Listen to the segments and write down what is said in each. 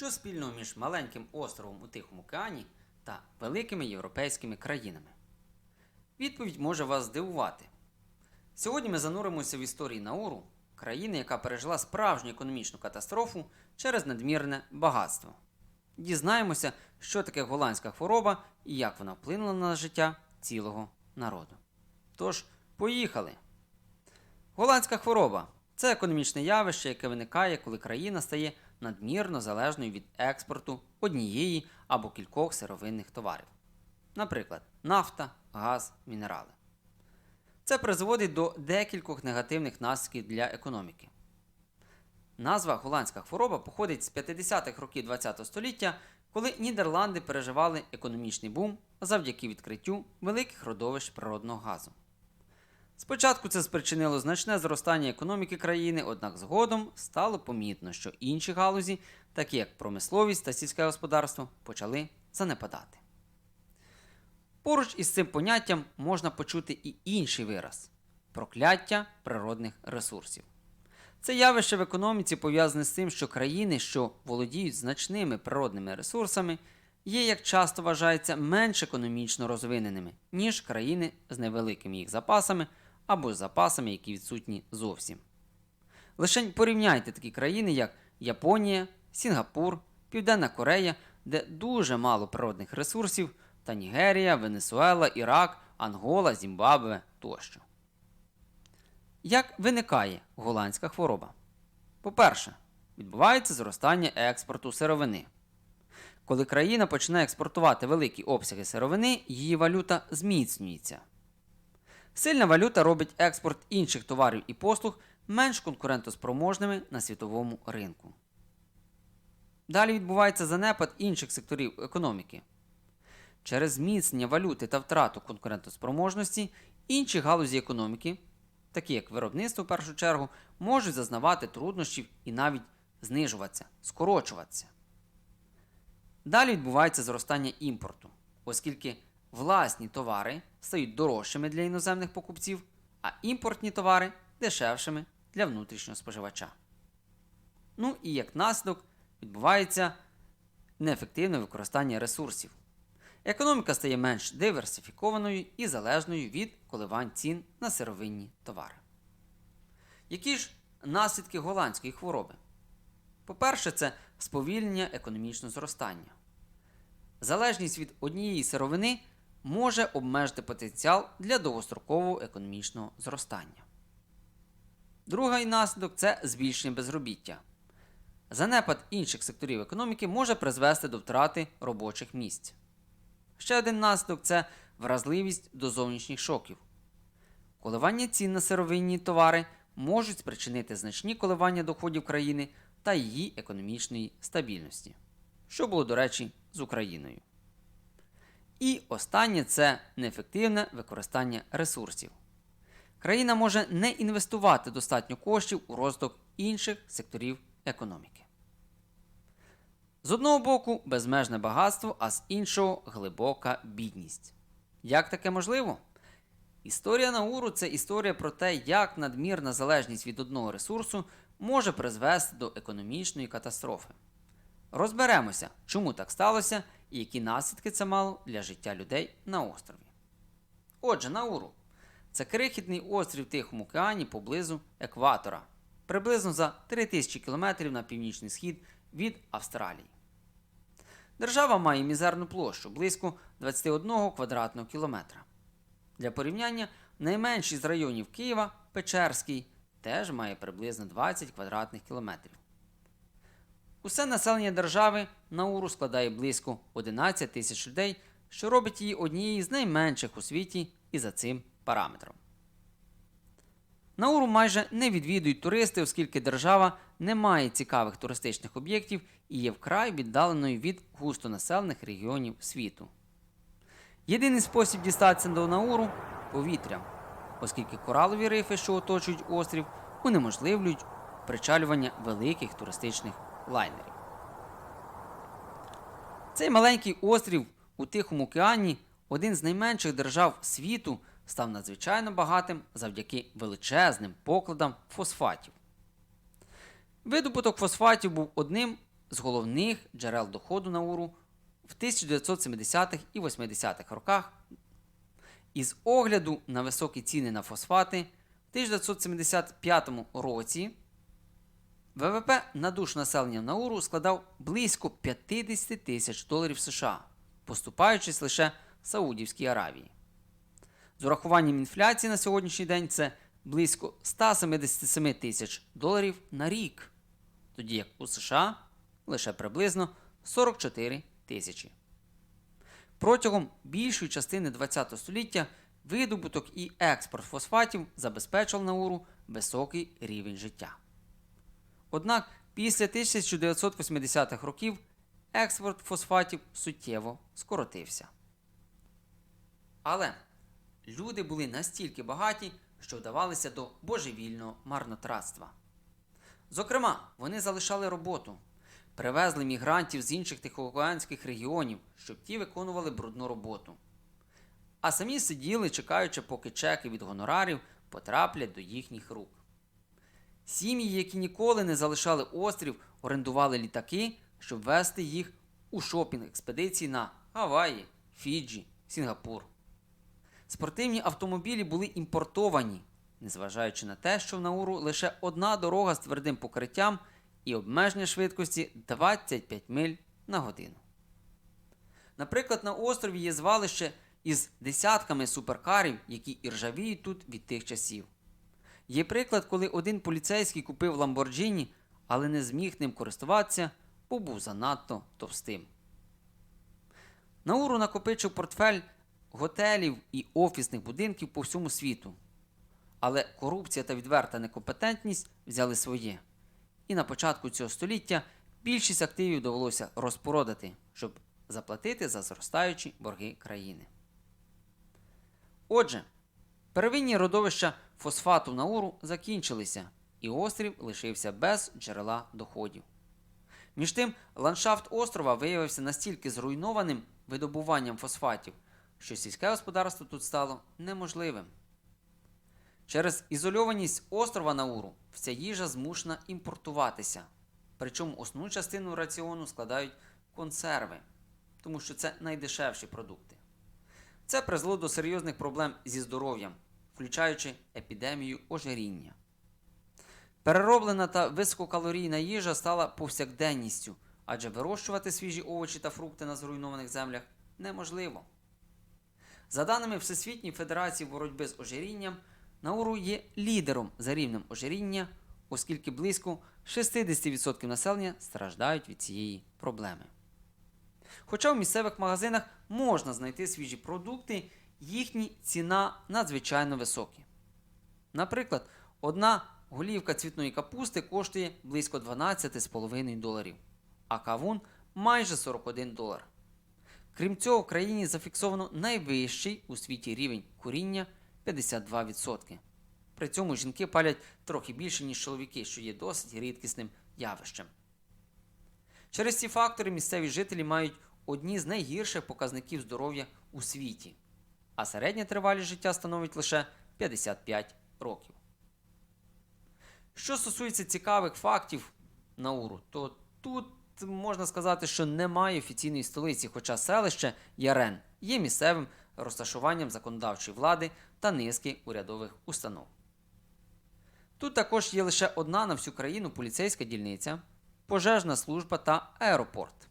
Що спільного між маленьким островом у Тихому океані та великими європейськими країнами? Відповідь може вас здивувати. Сьогодні ми зануримося в історії Науру, країни, яка пережила справжню економічну катастрофу через надмірне багатство. Дізнаємося, що таке голландська хвороба і як вона вплинула на життя цілого народу. Тож, поїхали! Голландська хвороба це економічне явище, яке виникає, коли країна стає надмірно залежною від експорту однієї або кількох сировинних товарів. Наприклад, нафта, газ, мінерали. Це призводить до декількох негативних наслідків для економіки. Назва голландська хвороба походить з 50-х років ХХ століття, коли Нідерланди переживали економічний бум завдяки відкриттю великих родовищ природного газу. Спочатку це спричинило значне зростання економіки країни, однак згодом стало помітно, що інші галузі, такі як промисловість та сільське господарство, почали занепадати. Поруч із цим поняттям можна почути і інший вираз прокляття природних ресурсів. Це явище в економіці пов'язане з тим, що країни, що володіють значними природними ресурсами, є, як часто вважається, менш економічно розвиненими, ніж країни з невеликими їх запасами або з запасами, які відсутні зовсім. Лише порівняйте такі країни, як Японія, Сінгапур, Південна Корея, де дуже мало природних ресурсів, та Нігерія, Венесуела, Ірак, Ангола, Зімбабве тощо. Як виникає голландська хвороба? По-перше, відбувається зростання експорту сировини. Коли країна починає експортувати великі обсяги сировини, її валюта зміцнюється. Сильна валюта робить експорт інших товарів і послуг менш конкурентоспроможними на світовому ринку. Далі відбувається занепад інших секторів економіки. Через зміцнення валюти та втрату конкурентоспроможності інші галузі економіки, такі як виробництво в першу чергу, можуть зазнавати труднощів і навіть знижуватися, скорочуватися. Далі відбувається зростання імпорту, оскільки власні товари стають дорожчими для іноземних покупців, а імпортні товари дешевшими для внутрішнього споживача. Ну і як наслідок відбувається неефективне використання ресурсів. Економіка стає менш диверсифікованою і залежною від коливань цін на сировинні товари. Які ж наслідки голландської хвороби? По-перше, це сповільнення економічного зростання. Залежність від однієї сировини може обмежити потенціал для довгострокового економічного зростання. Другий наслідок це збільшення безробіття. Занепад інших секторів економіки може призвести до втрати робочих місць. Ще один наслідок це вразливість до зовнішніх шоків. Коливання цін на сировинні товари можуть спричинити значні коливання доходів країни та її економічної стабільності, що було, до речі, з Україною. І останнє це неефективне використання ресурсів. Країна може не інвестувати достатньо коштів у розвиток інших секторів економіки. З одного боку безмежне багатство, а з іншого глибока бідність. Як таке можливо? Історія Науру це історія про те, як надмірна залежність від одного ресурсу може призвести до економічної катастрофи. Розберемося, чому так сталося і які наслідки це мало для життя людей на острові. Отже, Науру це крихітний острів в Тихому океані поблизу екватора, приблизно за 3000 км на північний схід від Австралії. Держава має мізерну площу близько 21 квадратного кілометра. Для порівняння, найменший з районів Києва Печерський теж має приблизно 20 квадратних кілометрів. Усе населення держави Науру складає близько 11 тисяч людей, що робить її однією з найменших у світі і за цим параметром. Науру майже не відвідують туристи, оскільки держава не має цікавих туристичних об'єктів і є вкрай віддаленою від густонаселених регіонів світу. Єдиний спосіб дістатися до Науру повітрям, оскільки коралові рифи, що оточують острів, унеможливлюють причалювання великих туристичних лайнерів. Цей маленький острів у Тихому океані, один з найменших держав світу, став надзвичайно багатим завдяки величезним покладам фосфатів. Видобуток фосфатів був одним з головних джерел доходу Науру в 1970-х і 80-х роках. Із огляду на високі ціни на фосфати в 1975 році ВВП на душу населення Науру складав близько 50 тисяч доларів США, поступаючись лише Саудівській Аравії. З урахуванням інфляції на сьогоднішній день це близько 177 тисяч доларів на рік, тоді як у США лише приблизно 44 тисячі. Протягом більшої частини ХХ століття видобуток і експорт фосфатів забезпечив Науру високий рівень життя. Однак після 1980-х років експорт фосфатів суттєво скоротився. Але люди були настільки багаті, що вдавалися до божевільного марнотратства. Зокрема, вони залишали роботу, привезли мігрантів з інших тихоокеанських регіонів, щоб ті виконували брудну роботу. А самі сиділи, чекаючи, поки чеки від гонорарів потраплять до їхніх рук. Сім'ї, які ніколи не залишали острів, орендували літаки, щоб вести їх у шопінг експедиції на Гаваї, Фіджі, Сінгапур. Спортивні автомобілі були імпортовані, незважаючи на те, що в Науру лише одна дорога з твердим покриттям і обмеження швидкості 25 миль на годину. Наприклад, на острові є звалище із десятками суперкарів, які іржавіють тут від тих часів. Є приклад, коли один поліцейський купив Ламборджині, але не зміг ним користуватися, бо був занадто товстим. Науру накопичив портфель готелів і офісних будинків по всьому світу. Але корупція та відверта некомпетентність взяли своє. І на початку цього століття більшість активів довелося розпродати, щоб заплатити за зростаючі борги країни. Отже, первинні родовища фосфату Науру закінчилися, і острів лишився без джерела доходів. Між тим, ландшафт острова виявився настільки зруйнованим видобуванням фосфатів, що сільське господарство тут стало неможливим. Через ізольованість острова Науру вся їжа змушена імпортуватися. Причому основну частину раціону складають консерви, тому що це найдешевші продукти. Це призвело до серйозних проблем зі здоров'ям, включаючи епідемію ожиріння. Перероблена та висококалорійна їжа стала повсякденністю, адже вирощувати свіжі овочі та фрукти на зруйнованих землях неможливо. За даними Всесвітньої Федерації боротьби з ожирінням, Науру є лідером за рівнем ожиріння, оскільки близько 60% населення страждають від цієї проблеми. Хоча в місцевих магазинах можна знайти свіжі продукти, їхні ціна надзвичайно високі. Наприклад, одна голівка цвітної капусти коштує близько 12,5 доларів, а кавун майже 41 долар. Крім цього, в країні зафіксовано найвищий у світі рівень куріння 52%. При цьому жінки палять трохи більше, ніж чоловіки, що є досить рідкісним явищем. Через ці фактори місцеві жителі мають одні з найгірших показників здоров'я у світі, а середня тривалість життя становить лише 55 років. Що стосується цікавих фактів Науру, то тут можна сказати, що немає офіційної столиці, хоча селище Ярен є місцевим розташуванням законодавчої влади та низки урядових установ. Тут також є лише одна на всю країну поліцейська дільниця, пожежна служба та аеропорт.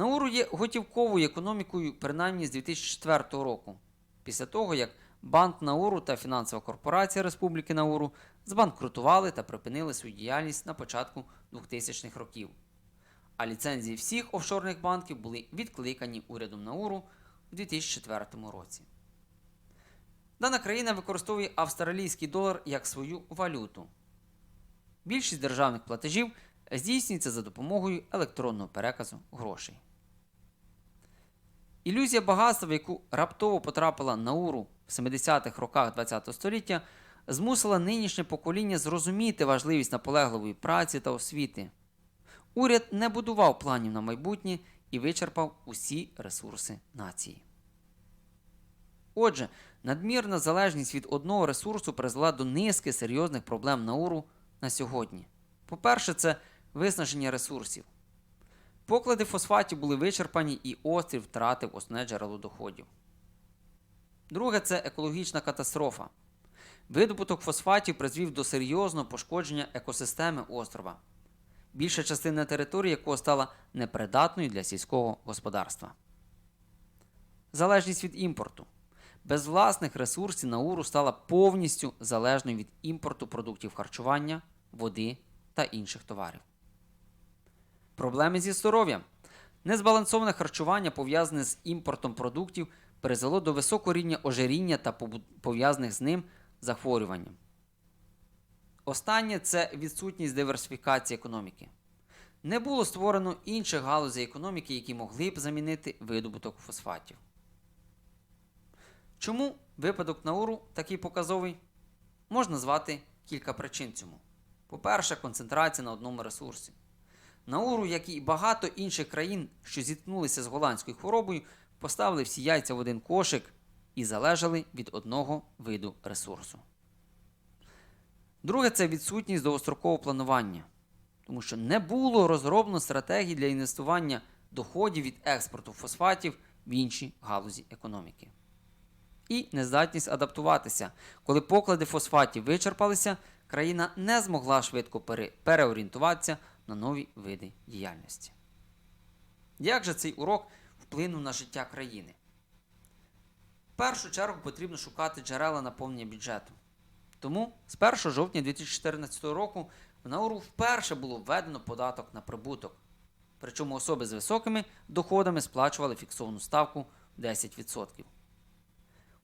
Науру є готівковою економікою принаймні з 2004 року, після того як Банк Науру та фінансова корпорація Республіки Науру збанкрутували та припинили свою діяльність на початку 2000-х років. А ліцензії всіх офшорних банків були відкликані урядом Науру у 2004 році. Дана країна використовує австралійський долар як свою валюту. Більшість державних платежів здійснюється за допомогою електронного переказу грошей. Ілюзія багатства, в яку раптово потрапила Науру в 70-х роках ХХ століття, змусила нинішнє покоління зрозуміти важливість наполегливої праці та освіти. Уряд не будував планів на майбутнє і вичерпав усі ресурси нації. Отже, надмірна залежність від одного ресурсу призвела до низки серйозних проблем Науру на сьогодні. По-перше, це виснаження ресурсів. Поклади фосфатів були вичерпані і острів втратив основне джерело доходів. Друге це екологічна катастрофа. Видобуток фосфатів призвів до серйозного пошкодження екосистеми острова, більша частина території якого стала непридатною для сільського господарства. Залежність від імпорту. Без власних ресурсів Науру стала повністю залежною від імпорту продуктів харчування, води та інших товарів. Проблеми зі здоров'ям. Незбалансоване харчування, пов'язане з імпортом продуктів, призвело до високого рівня ожиріння та пов'язаних з ним захворюванням. Останнє це відсутність диверсифікації економіки. Не було створено інших галузей економіки, які могли б замінити видобуток фосфатів. Чому випадок Науру такий показовий? Можна назвати кілька причин цьому. По-перше, концентрація на одному ресурсі. Науру, як і багато інших країн, що зіткнулися з голландською хворобою, поставили всі яйця в один кошик і залежали від одного виду ресурсу. Друге це відсутність довгострокового планування, тому що не було розроблено стратегії для інвестування доходів від експорту фосфатів в інші галузі економіки. І нездатність адаптуватися. Коли поклади фосфатів вичерпалися, країна не змогла швидко переорієнтуватися на нові види діяльності. Як же цей урок вплинув на життя країни? В першу чергу потрібно шукати джерела наповнення бюджету. Тому з 1 жовтня 2014 року в Науру вперше було введено податок на прибуток. Причому особи з високими доходами сплачували фіксовану ставку 10%.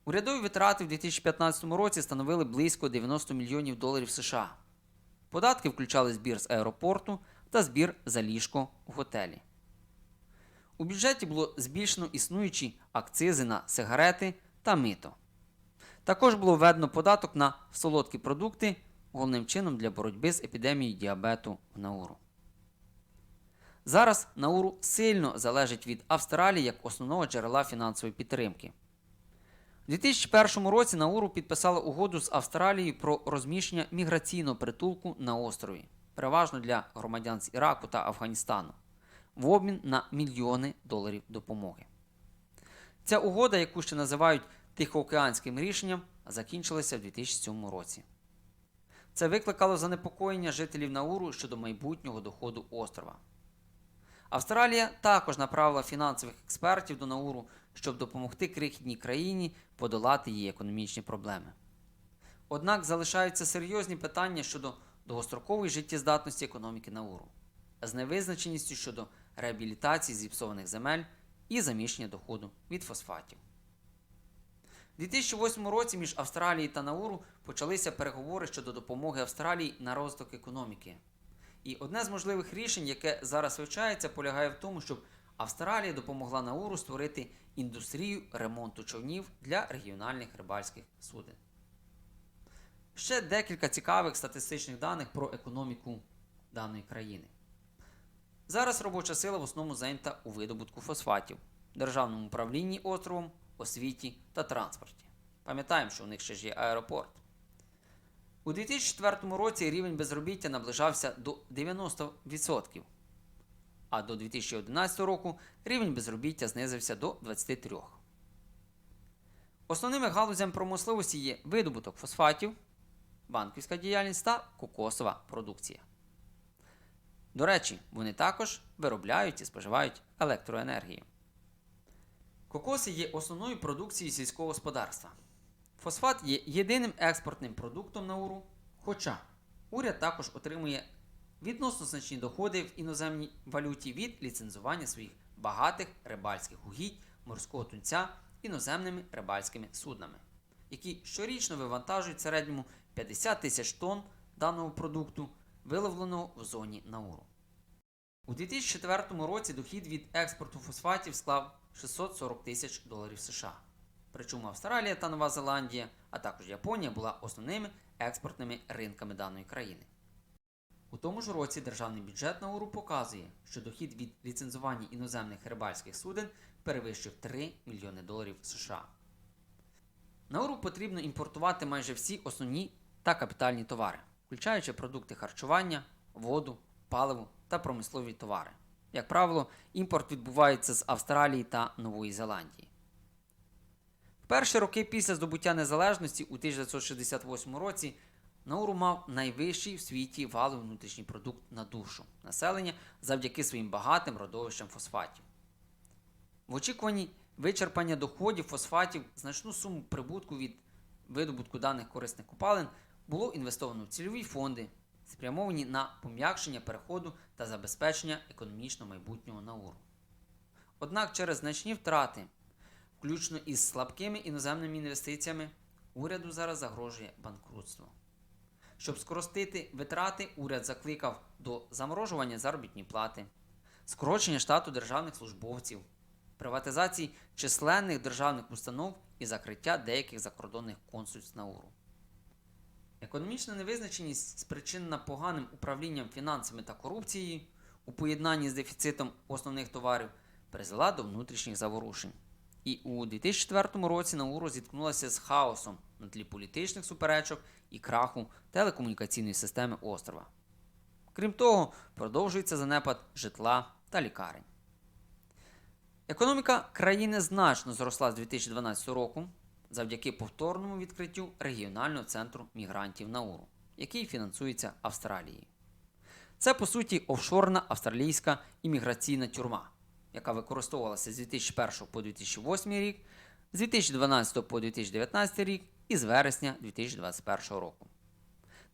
Урядові витрати в 2015 році становили близько 90 мільйонів доларів США. Податки включали збір з аеропорту та збір за ліжко в готелі. У бюджеті було збільшено існуючі акцизи на сигарети та мито. Також було введено податок на солодкі продукти, головним чином для боротьби з епідемією діабету в Науру. Зараз Науру сильно залежить від Австралії як основного джерела фінансової підтримки. У 2001 році Науру підписала угоду з Австралією про розміщення міграційного притулку на острові, переважно для громадян з Іраку та Афганістану, в обмін на мільйони доларів допомоги. Ця угода, яку ще називають Тихоокеанським рішенням, закінчилася в 2007 році. Це викликало занепокоєння жителів Науру щодо майбутнього доходу острова. Австралія також направила фінансових експертів до Науру, щоб допомогти крихітній країні подолати її економічні проблеми. Однак залишаються серйозні питання щодо довгострокової життєздатності економіки Науру, з невизначеністю щодо реабілітації зіпсованих земель і заміщення доходу від фосфатів. У 2008 році між Австралією та Науру почалися переговори щодо допомоги Австралії на розвиток економіки. І одне з можливих рішень, яке зараз вивчається, полягає в тому, щоб Австралія допомогла Науру створити індустрію ремонту човнів для регіональних рибальських суден. Ще декілька цікавих статистичних даних про економіку даної країни. Зараз робоча сила в основному зайнята у видобутку фосфатів, державному управлінні островом, освіті та транспорті. Пам'ятаємо, що у них ще ж є аеропорт. У 2004 році рівень безробіття наближався до 90%, а до 2011 року рівень безробіття знизився до 23%. Основними галузями промисловості є видобуток фосфатів, банківська діяльність та кокосова продукція. До речі, вони також виробляють і споживають електроенергію. Кокоси є основною продукцією сільського господарства. Фосфат є єдиним експортним продуктом Науру, хоча уряд також отримує відносно значні доходи в іноземній валюті від ліцензування своїх багатих рибальських угідь морського тунця іноземними рибальськими суднами, які щорічно вивантажують середньому 50 тисяч тонн даного продукту, виловленого в зоні Науру. У 2004 році дохід від експорту фосфатів склав 640 тисяч доларів США. Причому Австралія та Нова Зеландія, а також Японія була основними експортними ринками даної країни. У тому ж році державний бюджет Науру показує, що дохід від ліцензування іноземних рибальських суден перевищив 3 мільйони доларів США. Науру потрібно імпортувати майже всі основні та капітальні товари, включаючи продукти харчування, воду, паливо та промислові товари, Як правило, імпорт відбувається з Австралії та Нової Зеландії. В перші роки після здобуття незалежності у 1968 році Науру мав найвищий в світі валовий внутрішній продукт на душу населення завдяки своїм багатим родовищам фосфатів. В очікуванні вичерпання доходів фосфатів значну суму прибутку від видобутку даних корисних копалин було інвестовано в цільові фонди, спрямовані на пом'якшення переходу та забезпечення економічного майбутнього Науру. Однак через значні втрати, включно із слабкими іноземними інвестиціями, уряду зараз загрожує банкрутство. Щоб скоростити витрати, уряд закликав до заморожування заробітної плати, скорочення штату державних службовців, приватизації численних державних установ і закриття деяких закордонних консульств Науру. Економічна невизначеність, спричинена поганим управлінням фінансами та корупцією у поєднанні з дефіцитом основних товарів, призвела до внутрішніх заворушень. І у 2004 році Науру зіткнулася з хаосом на тлі політичних суперечок і краху телекомунікаційної системи острова. Крім того, продовжується занепад житла та лікарень. Економіка країни значно зросла з 2012 року завдяки повторному відкриттю регіонального центру мігрантів Науру, який фінансується Австралією. Це по суті офшорна австралійська імміграційна тюрма, яка використовувалася з 2001 по 2008 рік, з 2012 по 2019 рік і з вересня 2021 року.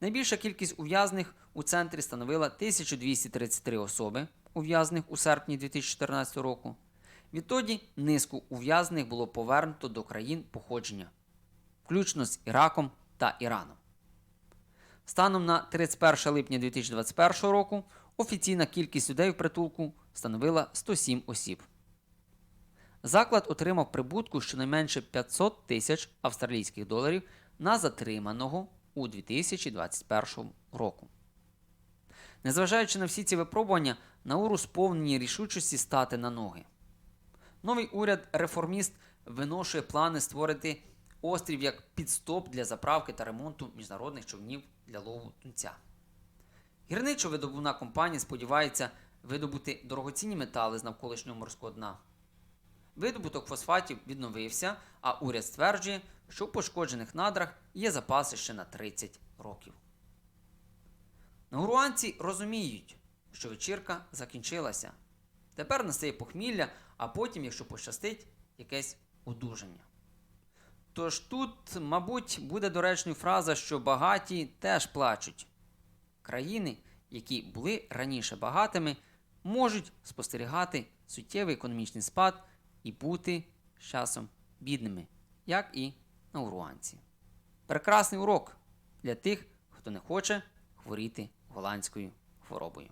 Найбільша кількість ув'язних у центрі становила 1233 особи, ув'язних у серпні 2014 року. Відтоді низку ув'язнених було повернуто до країн походження, включно з Іраком та Іраном. Станом на 31 липня 2021 року офіційна кількість людей в притулку становила 107 осіб. Заклад отримав прибутку щонайменше 500 тисяч австралійських доларів на затриманого у 2021 року. Незважаючи на всі ці випробування, Науру сповнені рішучості стати на ноги. Новий уряд реформіст виношує плани створити острів як підстоп для заправки та ремонту міжнародних човнів для лову тунця. Гірничо-видобувна компанія сподівається видобути дорогоцінні метали з навколишнього морського дна. Видобуток фосфатів відновився, а уряд стверджує, що в пошкоджених надрах є запаси ще на 30 років. Науруанці розуміють, що вечірка закінчилася. Тепер настає похмілля, а потім, якщо пощастить, якесь одужання. Тож тут, мабуть, буде доречною фраза, що багаті теж плачуть. Країни, які були раніше багатими, можуть спостерігати суттєвий економічний спад і бути часом бідними, як і на уруанці. Прекрасний урок для тих, хто не хоче хворіти голландською хворобою.